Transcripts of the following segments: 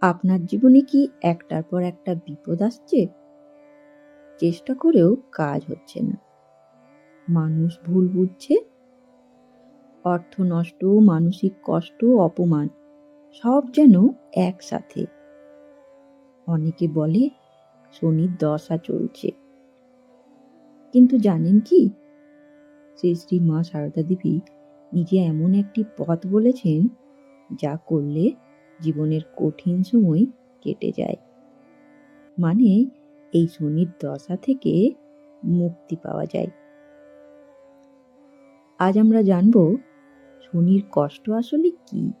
আপনার জীবনে কি একটার পর একটা বিপদ আসছে? চেষ্টা করেও কাজ হচ্ছে না। মানুষ ভুল বুঝছে। অর্থ নষ্ট, মানসিক কষ্ট, অপমান, সব যেন একসাথে। অনেকে বলে, শনির দশা চলছে। কিন্তু জানেন কি? শ্রী শ্রী মা সারদা দেবী নিজে এমন একটি পথ বলেছেন, যা করলে জীবনের কঠিন সময় কেটে যায়। মানে এই শনির দশা থেকে মুক্তি পাওয়া যায়। আজ আমরা জানব শনির কষ্ট আসলে কি?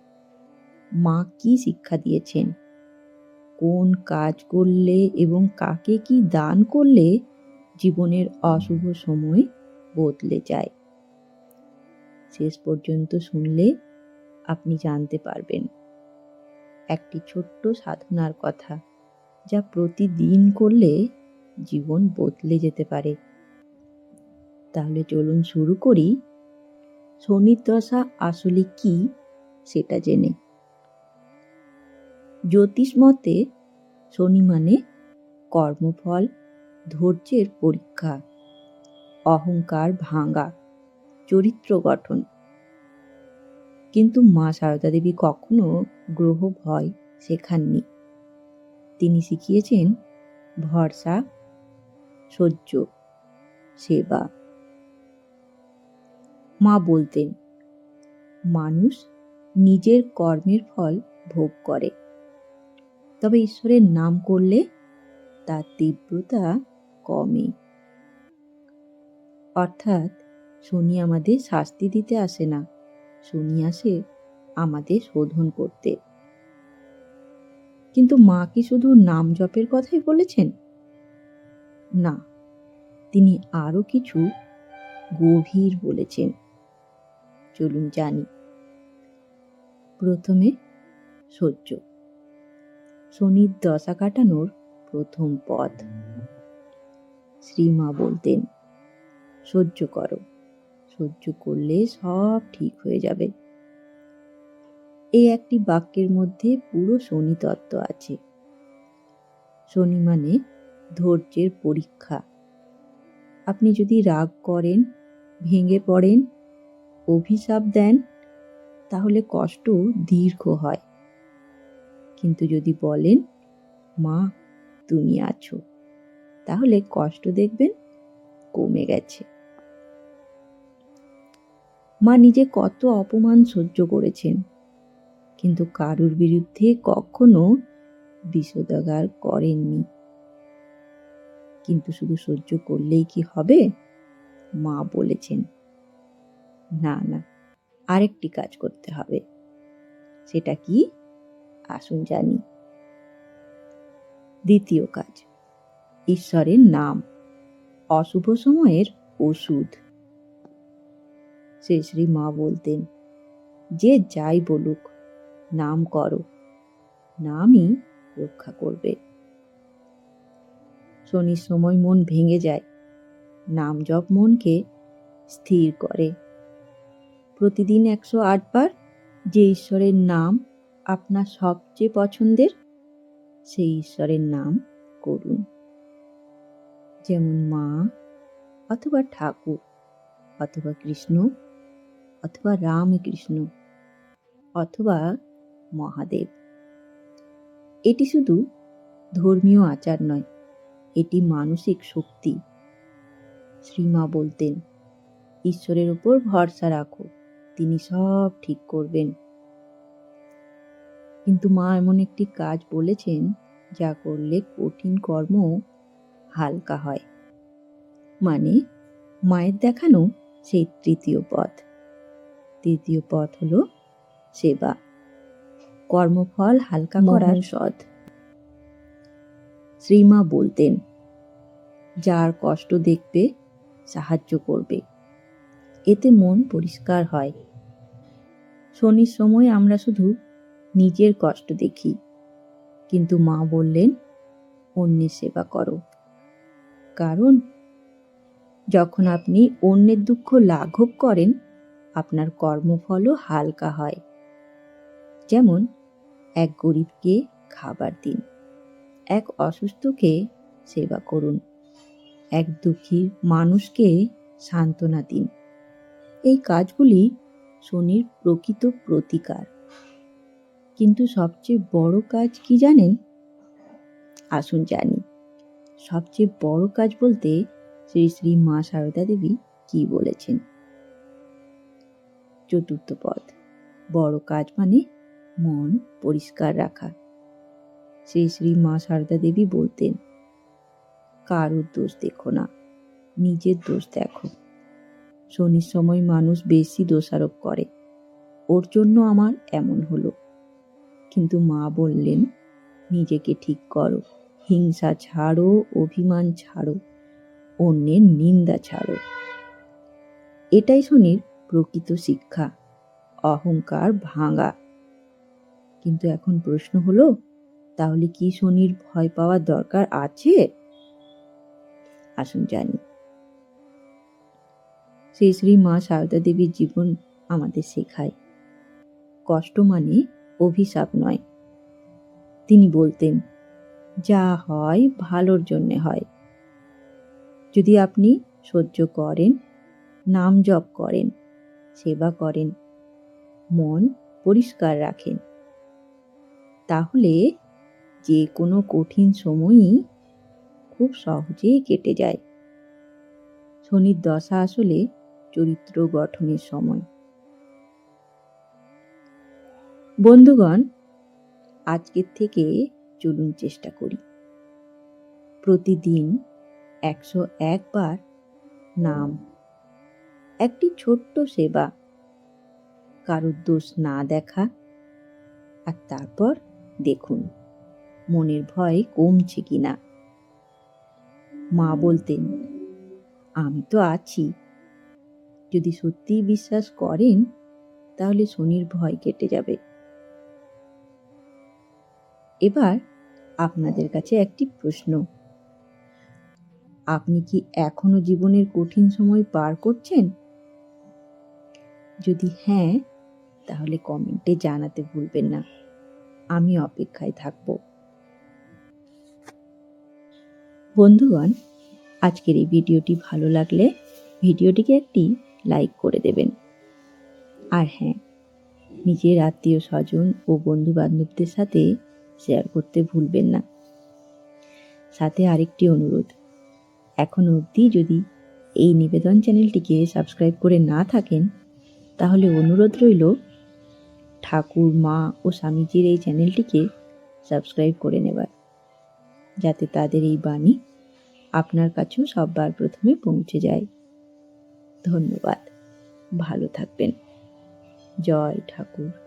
মা কি শিক্ষা দিয়েছেন? কোন কাজ করলে এবং কাকে কি দান করলে জীবনের অশুভ সময় বদলে যায়? শেষ পর্যন্ত শুনলে আপনি জানতে পারবেন। একটি ছোট্ট সাধনার কথা, যা প্রতিদিন করলে জীবন বদলে যেতে পারে। তাহলে চলুন শুরু করি। শনির দশা আসলে কি, সেটা জেনে। জ্যোতিষ মতে, শনি মানে কর্মফল, ধৈর্যের পরীক্ষা, অহংকার ভাঙা, চরিত্র গঠন। কিন্তু মা সারদা দেবী কখনো গ্রহ ভয় শেখাননি। তিনি শিখিয়েছেন, ভরসা, সহ্য, সেবা। মা বলতেন, মানুষ নিজের কর্মের ফল ভোগ করে। তবে ঈশ্বরের নাম করলে তার তীব্রতা কমে। অর্থাৎ শনি আমাদের শাস্তি দিতে আসে না। আসে আমাদের শোধন করতে। কিন্তু মা কি শুধু নাম জপের কথাই বলেছেন? না, তিনি আরও কিছু গভীর বলেছেন। চলুন জানি। প্রথমে সহ্য। শনির দশা কাটানোর প্রথম পথ। শ্রীমা বলতেন, সহ্য করো। সহ্য করলে সব ঠিক হয়ে যাবে। এই একটি বাক্যের মধ্যে পুরো শনি তত্ত্ব আছে। শনি মানে ধৈর্যের পরীক্ষা। আপনি যদি রাগ করেন, ভেঙে পড়েন, অভিশাপ দেন, তাহলে কষ্ট দীর্ঘ হয়। কিন্তু যদি বলেন, মা, তুমি আছো, তাহলে কষ্ট দেখবেন কমে গেছে। মা নিজে কত অপমান সহ্য করেছেন। কিন্তু কারুর বিরুদ্ধে কখনো বিষোদাগার করেননি। কিন্তু শুধু সহ্য করলেই কি হবে? মা বলেছেন, না না, আরেকটি কাজ করতে হবে। সেটা কি? আসুন জানি। দ্বিতীয় কাজ, ঈশ্বরের নাম, অশুভ সময়ের ওষুধ। শ্রী শ্রী মা বলতেন, যে যাই বলুক, নাম করো, নামই রক্ষা করবে। শনির সময় মন ভেঙে যায়, নাম জপ মনকে স্থির করে। প্রতিদিন একশো আটবার যে ঈশ্বরের নাম আপনার সবচেয়ে পছন্দের, সেই ঈশ্বরের নাম করুন। যেমন মা অথবা ঠাকুর অথবা কৃষ্ণ অথবা রামকৃষ্ণ অথবা মহাদেব। এটি শুধু ধর্মীয় আচার নয়, এটি মানসিক শক্তি। শ্রীমা বলতেন, ঈশ্বরের উপর ভরসা রাখো, তিনি সব ঠিক করবেন। কিন্তু মা এমন একটি কাজ বলেছেন, যা করলে কঠিন কর্ম হালকা হয়। মানে মায়ের দেখানো সেই তৃতীয় পথ। তৃতীয় পথ হলো সেবা। কর্মফল হালকা করার সৎ। শ্রীমা বলতেন যার কষ্ট দেখবে সাহায্য করবে। এতে মন পরিষ্কার হয়। শনির সময় আমরা শুধু নিজের কষ্ট দেখি। কিন্তু মা বললেন অন্যের সেবা করো। কারণ যখন আপনি অন্যের দুঃখ লাঘব করেন আপনার কর্মফলও হালকা হয়। যেমন, এক গরিবকে খাবার দিন, এক অসুস্থকে সেবা করুন, এক দুঃখী মানুষকে সান্ত্বনা দিন। এই কাজগুলি শনির প্রকৃত প্রতিকার। কিন্তু সবচেয়ে বড় কাজ কি জানেন? আসুন জানি। সবচেয়ে বড় কাজ বলতে শ্রী শ্রী মা সারদা দেবী কি বলেছেন? চতুর্থ পদ। বড় কাজ মানে মন পরিষ্কার রাখা। শ্রী শ্রী মা সারদা দেবী বলতেন, কারোর দোষ দেখো না, নিজের দোষ দেখো। শনির সময় মানুষ বেশি দোষারোপ করে, ওর জন্য আমার এমন হলো। কিন্তু মা বললেন, নিজেকে ঠিক করো, হিংসা ছাড়ো, অভিমান ছাড়ো, অন্যের নিন্দা ছাড়ো। এটাই শনির প্রকৃত শিক্ষা। অহংকার ভাঙা। কিন্তু এখন প্রশ্ন হলো, তাহলে কি শনির ভয় পাওয়ার দরকার আছে? আসুন জানি। শ্রী শ্রী মা সারদা দেবীর জীবন আমাদের শেখায়। কষ্ট মানে অভিশাপ নয়। তিনি বলতেন, যা হয় ভালোর জন্যে হয়। যদি আপনি সহ্য করেন, নাম জপ করেন সেবা করেন। মন পরিষ্কার রাখেন। তাহলে যে কোনো কঠিন সময়ই খুব সহজেই কেটে যায়। শনির দশা আসলে চরিত্র গঠনের সময়। বন্ধুগণ, আজকের থেকে চলুন চেষ্টা করি। প্রতিদিন একশো একবার নাম একটি ছোট্ট সেবা। কারোর দোষ না দেখা। আর তারপর দেখুন, মনের ভয় কমছে কিনা। মা বলতেন, আমি তো আছি। যদি সত্যিই বিশ্বাস করেন, তাহলে শনির ভয় কেটে যাবে। এবার আপনাদের কাছে একটি প্রশ্ন। আপনি কি এখনও জীবনের কঠিন সময় পার করছেন? যদি হ্যাঁ তাহলে কমেন্টে জানাতে ভুলবেন না। আমি অপেক্ষায় থাকব। বন্ধুগণ, আজকের এই ভিডিওটি ভালো লাগলে ভিডিওটিকে একটি লাইক করে দেবেন। আর হ্যাঁ নিজের আত্মীয় স্বজন ও বন্ধু বান্ধবদের সাথে শেয়ার করতে ভুলবেন না। সাথে আরেকটি অনুরোধ এখনও অবধি যদি এই নিবেদন চ্যানেলটিকে সাবস্ক্রাইব করে না থাকেন তাহলে অনুরোধ রইল, ঠাকুর, মা ও স্বামীজির এই চ্যানেলটিকে সাবস্ক্রাইব করে নেবার, যাতে তাদের এই বাণী আপনার কাছেও সববার প্রথমে পৌঁছে যায়। ধন্যবাদ। ভালো থাকবেন। জয় ঠাকুর।